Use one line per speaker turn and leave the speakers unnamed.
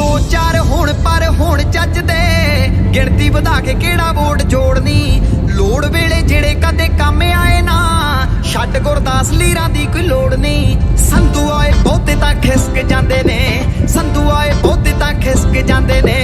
ਦੋ ਚਾਰ ਹੁਣ ਪਰ ਹੁਣ ਚੱਜ ਗਿਣਤੀ ਵਧਾ ਕੇ ਕਿਹੜਾ ਵੋਟ ਜੋੜਨੀ? ਲੋੜ ਵੇਲੇ ਜਿਹੜੇ ਕਦੇ ਕੰਮ ਆਏ ਨਾ, ਛੱਡ ਗੁਰਦਾਸ ਲੀਰਾਂ ਦੀ ਕੋਈ ਲੋੜ ਨਹੀਂ ਸੰਧੂ ਆਏ ਬਹੁਤੇ ਤਾਂ ਖਿਸਕ ਜਾਂਦੇ ਨੇ, ਸੰਧੂ ਆਏ ਬਹੁਤੇ ਤਾਂ ਖਿਸਕ ਜਾਂਦੇ ਨੇ।